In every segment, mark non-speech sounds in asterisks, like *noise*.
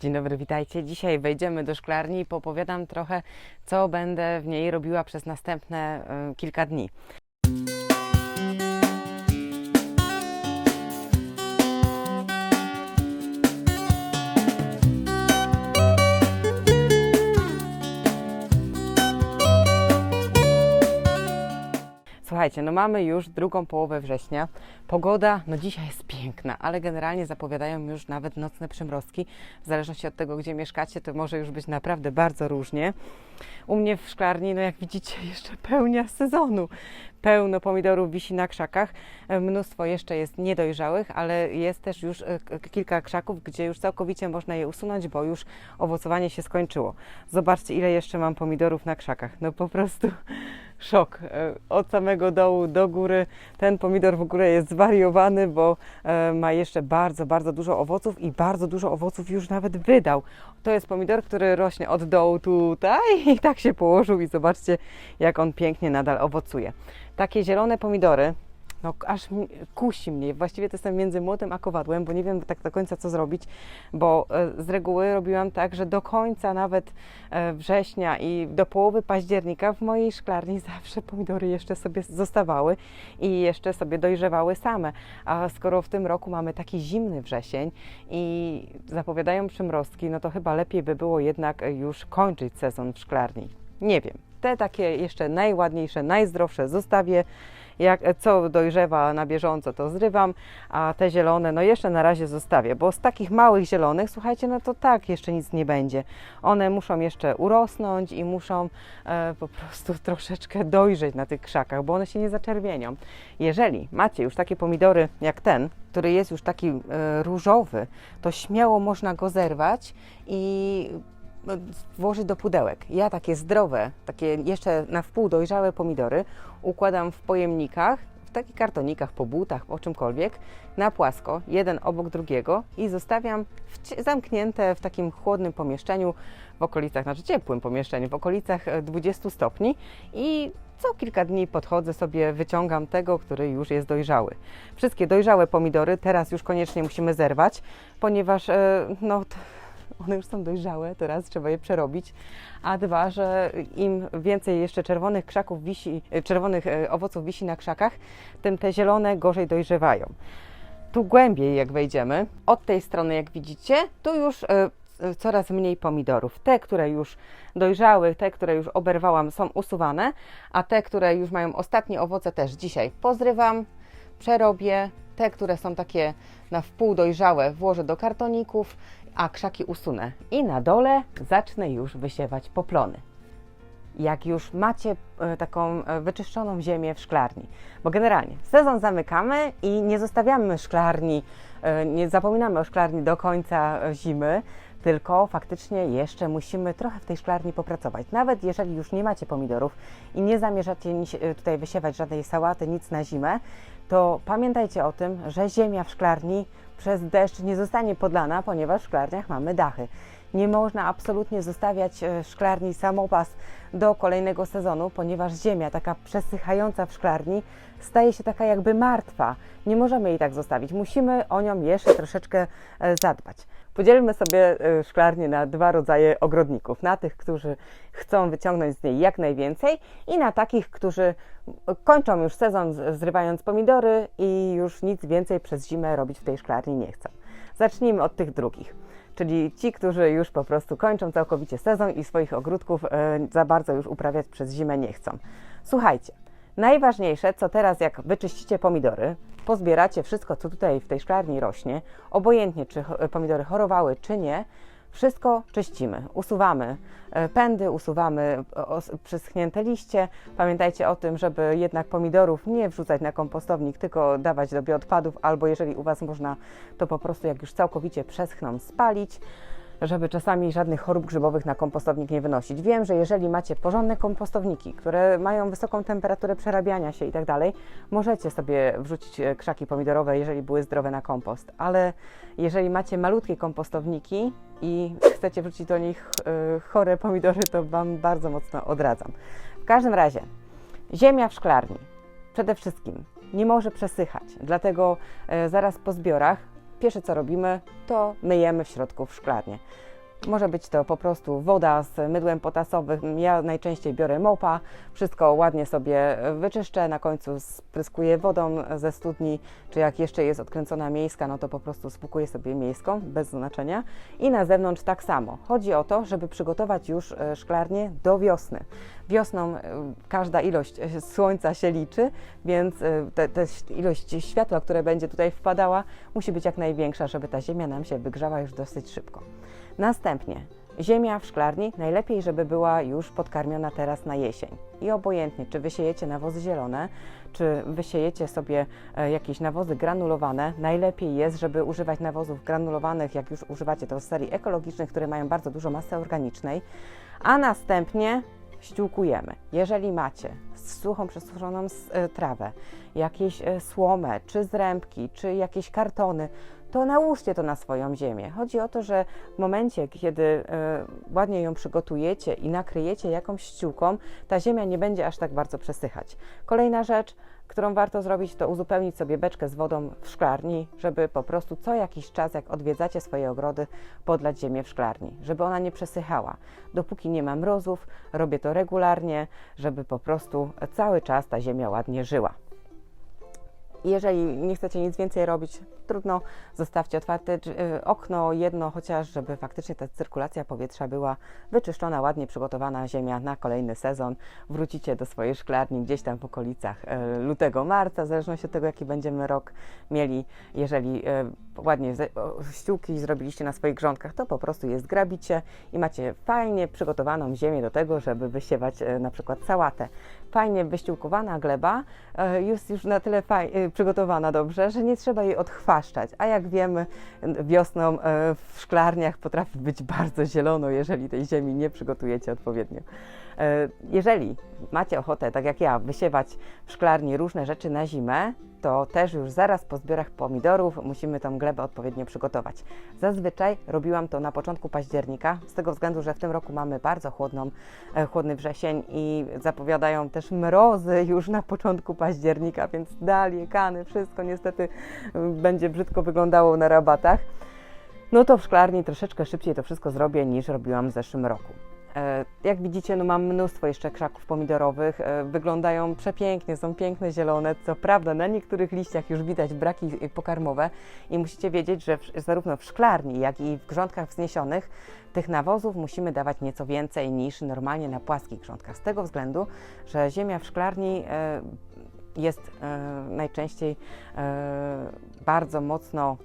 Dzień dobry, witajcie. Dzisiaj wejdziemy do szklarni i popowiadam trochę, co będę w niej robiła przez następne y, kilka dni. Słuchajcie, no mamy już drugą połowę września. Pogoda, no dzisiaj jest piękna, ale generalnie zapowiadają już nawet nocne przymrozki. W zależności od tego, gdzie mieszkacie, to może już być naprawdę bardzo różnie. U mnie w szklarni, no jak widzicie, *laughs* jeszcze pełnia sezonu. Pełno pomidorów wisi na krzakach. E, Mnóstwo jeszcze jest niedojrzałych, ale jest też już e, kilka krzaków, gdzie już całkowicie można je usunąć, bo już owocowanie się skończyło. Zobaczcie, ile jeszcze mam pomidorów na krzakach. No po prostu *laughs* szok. E, Od samego dołu do góry. Ten pomidor w ogóle jest zwariowany, bo ma jeszcze bardzo, bardzo dużo owoców i bardzo dużo owoców już nawet wydał. To jest pomidor, który rośnie od dołu tutaj i tak się położył i zobaczcie, jak on pięknie nadal owocuje. Takie zielone pomidory, no aż kusi mnie. Właściwie to jestem między młotem a kowadłem, bo nie wiem tak do końca co zrobić, bo e, z reguły robiłam tak, że do końca nawet e, września i do połowy października w mojej szklarni *laughs* zawsze pomidory jeszcze sobie zostawały i jeszcze sobie dojrzewały same. A skoro w tym roku mamy taki zimny wrzesień i zapowiadają przymrozki, no to chyba lepiej by było jednak już kończyć sezon w szklarni. Nie wiem. Te takie jeszcze najładniejsze, najzdrowsze zostawię. Jak co dojrzewa na bieżąco, to zrywam, a te zielone, no jeszcze na razie zostawię, bo z takich małych zielonych, słuchajcie, no to tak jeszcze nic nie będzie. One muszą jeszcze urosnąć i muszą e, po prostu *laughs* troszeczkę dojrzeć na tych krzakach, bo one się nie zaczerwienią. Jeżeli macie już takie pomidory jak ten, który jest już taki e, różowy, to śmiało można go zerwać i włożyć do pudełek. Ja takie zdrowe, takie jeszcze na wpół dojrzałe pomidory układam w pojemnikach, w takich kartonikach, po butach, po czymkolwiek, na płasko, jeden obok drugiego i zostawiam w, zamknięte w takim chłodnym pomieszczeniu, w okolicach, znaczy ciepłym pomieszczeniu, w okolicach e, 20 stopni i co kilka dni podchodzę sobie, wyciągam tego, który już jest dojrzały. Wszystkie dojrzałe pomidory teraz już koniecznie musimy zerwać, ponieważ e, no, one już są dojrzałe, teraz trzeba je przerobić, a dwa, że im więcej jeszcze czerwonych krzaków wisi, czerwonych e, owoców wisi na krzakach, tym te zielone gorzej dojrzewają. Tu głębiej jak wejdziemy, od tej strony jak widzicie, tu już e, e, coraz mniej pomidorów. Te, które już dojrzały, te, które już oberwałam są usuwane, a te, które już mają ostatnie owoce też dzisiaj pozrywam, przerobię. Te, które są takie na wpół dojrzałe włożę do kartoników, a krzaki usunę. I na dole zacznę już wysiewać poplony jak już macie e, taką e, wyczyszczoną ziemię w szklarni. Bo generalnie sezon zamykamy i nie zostawiamy szklarni, e, nie zapominamy o szklarni do końca zimy, tylko faktycznie jeszcze musimy trochę w tej szklarni popracować. Nawet jeżeli już nie macie pomidorów i nie zamierzacie tutaj wysiewać żadnej sałaty, nic na zimę, to pamiętajcie o tym, że ziemia w szklarni przez deszcz nie zostanie podlana, ponieważ w szklarniach mamy dachy. Nie można absolutnie zostawiać e, szklarni samopas do kolejnego sezonu, ponieważ ziemia taka przesychająca w szklarni staje się taka jakby martwa. Nie możemy jej tak zostawić. Musimy o nią jeszcze troszeczkę e, zadbać. Podzielmy sobie e, szklarnię na dwa rodzaje ogrodników. Na tych, którzy chcą wyciągnąć z niej jak najwięcej i na takich, którzy kończą już sezon zrywając pomidory i już nic więcej przez zimę robić w tej szklarni nie chcą. Zacznijmy od tych drugich czyli ci, którzy już po prostu kończą całkowicie sezon i swoich ogródków e, za bardzo już uprawiać przez zimę nie chcą. Słuchajcie, najważniejsze, co teraz jak wyczyścicie pomidory, pozbieracie wszystko, co tutaj w tej szklarni rośnie, obojętnie czy pomidory chorowały, czy nie, wszystko czyścimy, usuwamy e, pędy, usuwamy przyschnięte liście. Pamiętajcie o tym, żeby jednak pomidorów nie wrzucać na kompostownik, tylko dawać do bioodpadów, albo jeżeli u Was można, to po prostu jak już całkowicie przeschną, spalić żeby czasami żadnych chorób grzybowych na kompostownik nie wynosić. Wiem, że jeżeli macie porządne kompostowniki, które mają wysoką temperaturę przerabiania się i tak dalej, możecie sobie wrzucić e, krzaki pomidorowe, jeżeli były zdrowe na kompost, ale jeżeli macie malutkie kompostowniki i chcecie wrzucić do nich e, chore pomidory, to Wam bardzo mocno odradzam. W każdym razie, ziemia w szklarni przede wszystkim nie może przesychać, dlatego e, zaraz po zbiorach pierwsze co robimy, to myjemy w środku w szklarnię. Może być to po prostu woda z mydłem potasowym. Ja najczęściej biorę mopa, wszystko ładnie sobie wyczyszczę, na końcu spryskuję wodą ze studni, czy jak jeszcze jest odkręcona miejska, no to po prostu spłukuję sobie miejską, bez znaczenia. I na zewnątrz tak samo. Chodzi o to, żeby przygotować już e, szklarnię do wiosny. Wiosną e, każda ilość e, słońca się liczy, więc te, te ilość światła, które będzie tutaj wpadała, musi być jak największa, żeby ta ziemia nam się wygrzała już dosyć szybko. Następnie ziemia w szklarni najlepiej, żeby była już podkarmiona teraz na jesień. I obojętnie, czy wysiejecie nawozy zielone, czy wysiejecie sobie e, jakieś nawozy granulowane, najlepiej jest, żeby używać nawozów granulowanych, jak już używacie to z serii ekologicznych, które mają bardzo dużo masy organicznej, a następnie ściółkujemy. Jeżeli macie suchą, przesuszoną e, trawę, jakieś e, słomę, czy zrębki, czy jakieś kartony, to nałóżcie to na swoją ziemię. Chodzi o to, że w momencie, kiedy e, ładnie ją przygotujecie i nakryjecie jakąś ściółką, ta ziemia nie będzie aż tak bardzo przesychać. Kolejna rzecz, którą warto zrobić, to uzupełnić sobie beczkę z wodą w szklarni, żeby po prostu co jakiś czas, jak odwiedzacie swoje ogrody, podlać ziemię w szklarni, żeby ona nie przesychała. Dopóki nie ma mrozów, robię to regularnie, żeby po prostu cały czas ta ziemia ładnie żyła. Jeżeli nie chcecie nic więcej robić, trudno, zostawcie otwarte y, okno jedno, chociaż żeby faktycznie ta cyrkulacja powietrza była wyczyszczona, ładnie przygotowana ziemia na kolejny sezon. Wrócicie do swojej szklarni gdzieś tam w okolicach e, lutego, marca, w zależności od tego, jaki będziemy rok mieli. Jeżeli e, ładnie ściółki zrobiliście na swoich grządkach, to po prostu je zgrabicie i macie fajnie przygotowaną ziemię do tego, żeby wysiewać e, na przykład sałatę. Fajnie wyściółkowana gleba e, jest już na tyle e, przygotowana dobrze, że nie trzeba jej odchwaszczać. A jak wiemy, wiosną e, w szklarniach potrafi być bardzo zielono, jeżeli tej ziemi nie przygotujecie odpowiednio. E, Jeżeli macie ochotę, tak jak ja, wysiewać w szklarni różne rzeczy na zimę, to też już zaraz po zbiorach pomidorów musimy tą glebę odpowiednio przygotować. Zazwyczaj robiłam to na początku października, z tego względu, że w tym roku mamy bardzo chłodną, e, chłodny wrzesień i zapowiadają też mrozy już na początku października, więc dalie, kany, wszystko niestety y, będzie brzydko wyglądało na rabatach. No to w szklarni troszeczkę szybciej to wszystko zrobię niż robiłam w zeszłym roku. E, Jak widzicie, no mam mnóstwo jeszcze krzaków pomidorowych. e, Wyglądają przepięknie, są piękne, zielone. Co prawda, na niektórych liściach już widać braki e, pokarmowe i musicie wiedzieć, że zarówno w szklarni, jak i w grządkach wzniesionych tych nawozów musimy dawać nieco więcej niż normalnie na płaskich grządkach. Z tego względu, że ziemia w szklarni jest najczęściej bardzo mocno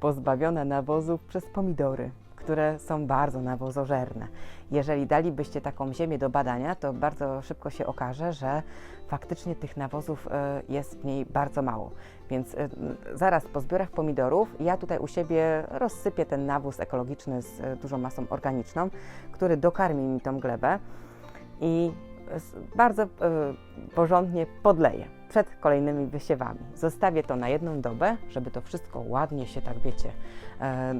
pozbawiona nawozów przez pomidory, które są bardzo nawozożerne. Jeżeli dalibyście taką ziemię do badania, to bardzo szybko się okaże, że faktycznie tych nawozów e, jest w niej bardzo mało. Więc e, zaraz po zbiorach pomidorów ja tutaj u siebie rozsypię ten nawóz ekologiczny z e, dużą masą organiczną, który dokarmi mi tą glebę i bardzo porządnie podleję przed kolejnymi wysiewami. Zostawię to na jedną dobę, żeby to wszystko ładnie się, tak wiecie, e,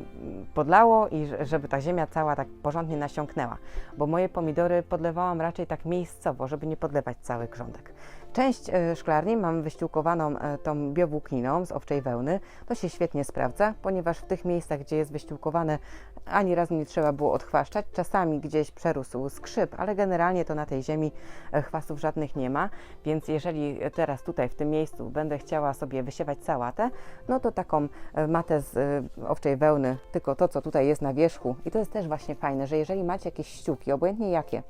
podlało i że- żeby ta ziemia cała tak porządnie nasiąknęła. Bo moje pomidory podlewałam raczej tak miejscowo, żeby nie podlewać całych grządek. Część e, szklarni mam wyściółkowaną e, tą biowłókniną z owczej wełny. To się świetnie sprawdza, ponieważ w tych miejscach, gdzie jest wyściółkowane, ani razu nie trzeba było odchwaszczać. Czasami gdzieś przerósł skrzyp, ale generalnie to na tej ziemi e, chwastów żadnych nie ma. Więc jeżeli teraz tutaj w tym miejscu będę chciała sobie wysiewać sałatę, no to taką matę z owczej wełny, tylko to, co tutaj jest na wierzchu. I to jest też właśnie fajne, że jeżeli macie jakieś ściółki, obojętnie jakie,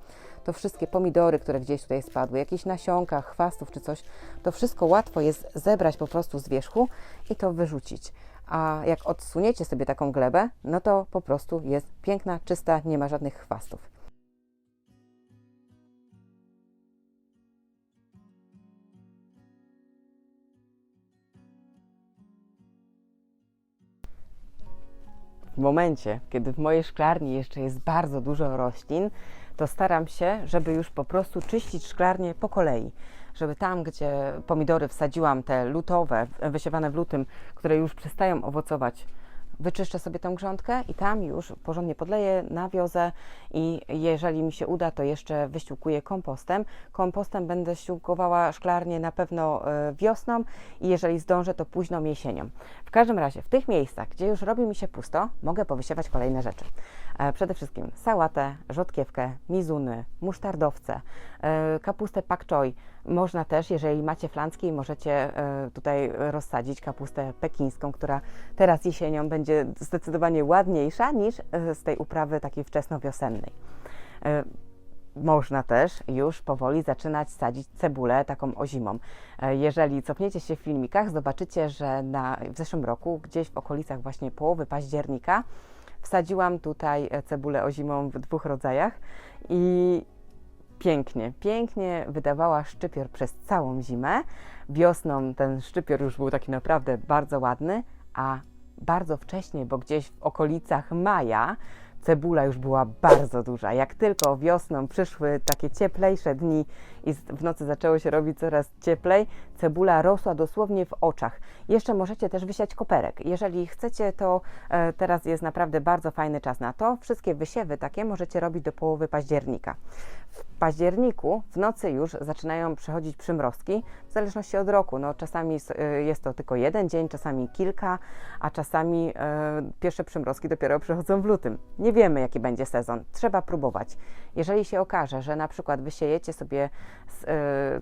to wszystkie pomidory, które gdzieś tutaj spadły, jakieś nasionka, chwastów czy coś, to wszystko łatwo jest zebrać po prostu z wierzchu i to wyrzucić. A jak odsuniecie sobie taką glebę, no to po prostu jest piękna, czysta, nie ma żadnych chwastów. w momencie, kiedy w mojej szklarni jeszcze jest bardzo dużo roślin, to staram się, żeby już po prostu czyścić szklarnię po kolei. Żeby tam, gdzie pomidory wsadziłam, te lutowe, wysiewane w lutym, które już przestają owocować wyczyszczę sobie tę grządkę i tam już porządnie podleję, nawiozę i jeżeli mi się uda, to jeszcze wyściółkuję kompostem. Kompostem będę ściółkowała szklarnię na pewno e, wiosną i jeżeli zdążę, to późną jesienią. W każdym razie w tych miejscach, gdzie już robi mi się pusto, mogę powysiewać kolejne rzeczy. E, Przede wszystkim sałatę, rzodkiewkę, mizuny, musztardowce, e, kapustę pak choi. Można też, jeżeli macie flancki, możecie e, tutaj rozsadzić kapustę pekińską, która teraz jesienią będzie zdecydowanie ładniejsza niż e, z tej uprawy takiej wczesnowiosennej. E, Można też już powoli zaczynać sadzić cebulę taką ozimą. Jeżeli cofniecie się w filmikach, zobaczycie, że na, w zeszłym roku, gdzieś w okolicach właśnie połowy października, wsadziłam tutaj cebulę ozimą w dwóch rodzajach i pięknie, pięknie wydawała szczypior przez całą zimę. Wiosną ten szczypior już był taki naprawdę bardzo ładny, a bardzo wcześnie, bo gdzieś w okolicach maja cebula już była bardzo duża. Jak tylko wiosną przyszły takie cieplejsze dni i w nocy zaczęło się robić coraz cieplej, cebula rosła dosłownie w oczach. Jeszcze możecie też wysiać koperek. Jeżeli chcecie, to e, teraz jest naprawdę bardzo fajny czas na to. Wszystkie wysiewy takie możecie robić do połowy października. W październiku w nocy już zaczynają przechodzić przymrozki, w zależności od roku. No, czasami y, jest to tylko jeden dzień, czasami kilka, a czasami e, pierwsze przymrozki dopiero przychodzą w lutym. Nie wiemy, jaki będzie sezon. Trzeba próbować. Jeżeli się okaże, że na przykład wysiejecie sobie e,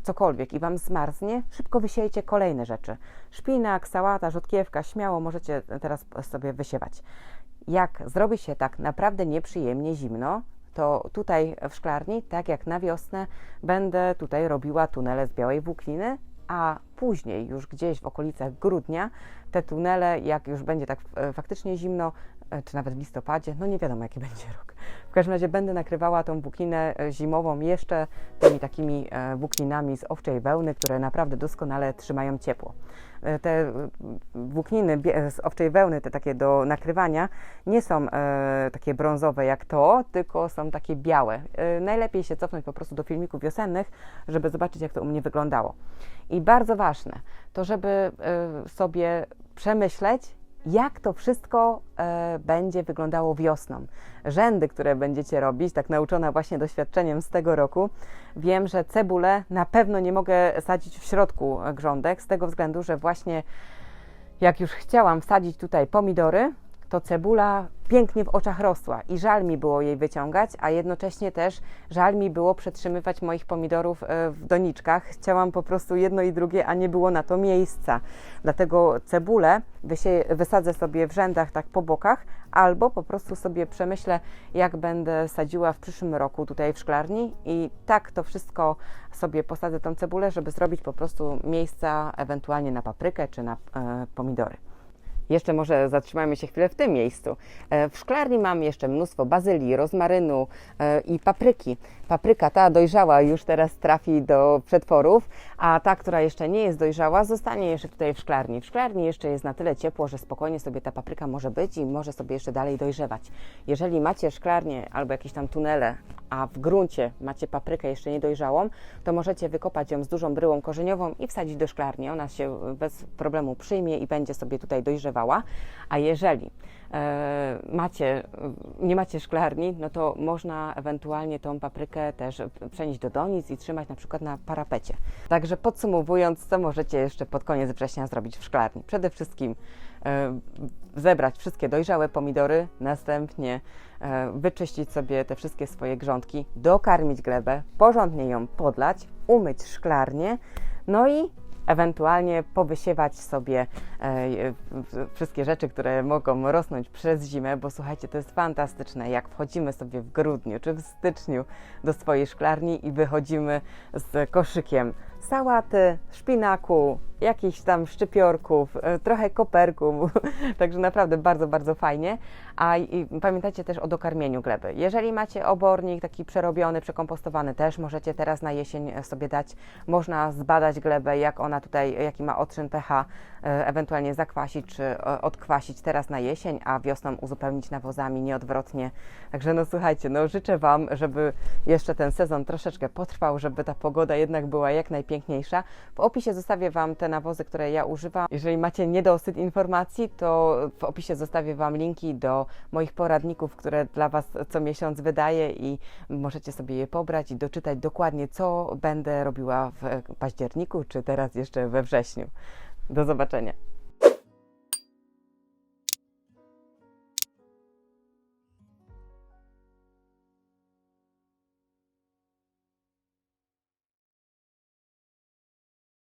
cokolwiek i Wam zmarznie, szybko wysiejecie kolejne rzeczy. Szpinak, sałata, rzodkiewka, śmiało możecie teraz sobie wysiewać. Jak zrobi się tak naprawdę nieprzyjemnie zimno, to tutaj w szklarni, tak jak na wiosnę, będę tutaj robiła tunele z białej włókniny, a później już gdzieś w okolicach grudnia te tunele, jak już będzie tak e, faktycznie zimno, e, czy nawet w listopadzie, no nie wiadomo jaki *laughs* będzie rok. W każdym razie będę nakrywała tą włókninę e, zimową jeszcze tymi takimi e, włókninami z owczej wełny, które naprawdę doskonale trzymają ciepło. E, Te e, włókniny z owczej wełny, te takie do nakrywania, nie są e, takie brązowe jak to, tylko są takie białe. E, najlepiej się cofnąć po prostu do filmików wiosennych, żeby zobaczyć, jak to u mnie wyglądało. I bardzo ważne, to żeby e, sobie przemyśleć, jak to wszystko e, będzie wyglądało wiosną. Rzędy, które będziecie robić, tak nauczona właśnie doświadczeniem z tego roku, wiem, że cebulę na pewno nie mogę sadzić w środku grządek, z tego względu, że właśnie jak już chciałam wsadzić tutaj pomidory, to cebula pięknie w oczach rosła i żal mi było jej wyciągać, a jednocześnie też żal mi było przetrzymywać moich pomidorów e, w doniczkach. Chciałam po prostu jedno i drugie, a nie było na to miejsca. Dlatego cebulę wysadzę sobie w rzędach tak po bokach, albo po prostu sobie przemyślę, jak będę sadziła w przyszłym roku tutaj w szklarni i tak to wszystko sobie posadzę tą cebulę, żeby zrobić po prostu miejsca ewentualnie na paprykę czy na e, pomidory. Jeszcze może zatrzymajmy się chwilę w tym miejscu. E, W szklarni mam jeszcze mnóstwo bazylii, rozmarynu e, i papryki. Papryka ta dojrzała już teraz trafi do przetworów, a ta, która jeszcze nie jest dojrzała, zostanie jeszcze tutaj w szklarni. W szklarni jeszcze jest na tyle ciepło, że spokojnie sobie ta papryka może być i może sobie jeszcze dalej dojrzewać. Jeżeli macie szklarnię albo jakieś tam tunele, a w gruncie macie paprykę jeszcze niedojrzałą, to możecie wykopać ją z dużą bryłą korzeniową i wsadzić do szklarni. Ona się bez problemu przyjmie i będzie sobie tutaj dojrzewała. A jeżeli macie, nie macie szklarni, no to można ewentualnie tą paprykę też przenieść do donic i trzymać na przykład na parapecie. Także podsumowując, co możecie jeszcze pod koniec września zrobić w szklarni? Przede wszystkim e, zebrać wszystkie dojrzałe pomidory, następnie e, wyczyścić sobie te wszystkie swoje grządki, dokarmić glebę, porządnie ją podlać, umyć szklarnię, no i ewentualnie powysiewać sobie e, wszystkie rzeczy, które mogą rosnąć przez zimę, bo słuchajcie, to jest fantastyczne, jak wchodzimy sobie w grudniu czy w styczniu do swojej szklarni i wychodzimy z koszykiem sałaty, szpinaku, jakichś tam szczypiorków, e, trochę koperku, *laughs* także naprawdę bardzo, bardzo fajnie. A i, pamiętajcie też o dokarmieniu gleby. Jeżeli macie obornik taki przerobiony, przekompostowany, też możecie teraz na jesień sobie dać, można zbadać glebę, jak ona tutaj, jaki ma odczyn pH, e, ewentualnie zakwasić czy e, odkwasić teraz na jesień, a wiosną uzupełnić nawozami, nieodwrotnie. Także no słuchajcie, no życzę Wam, żeby jeszcze ten sezon troszeczkę potrwał, żeby ta pogoda jednak była jak najpiękniejsza. W opisie zostawię Wam te nawozy, które ja używam. Jeżeli macie niedosyt informacji, to w opisie zostawię Wam linki do moich poradników, które dla Was co miesiąc wydaję i możecie sobie je pobrać i doczytać dokładnie, co będę robiła w październiku, czy teraz jeszcze we wrześniu. Do zobaczenia.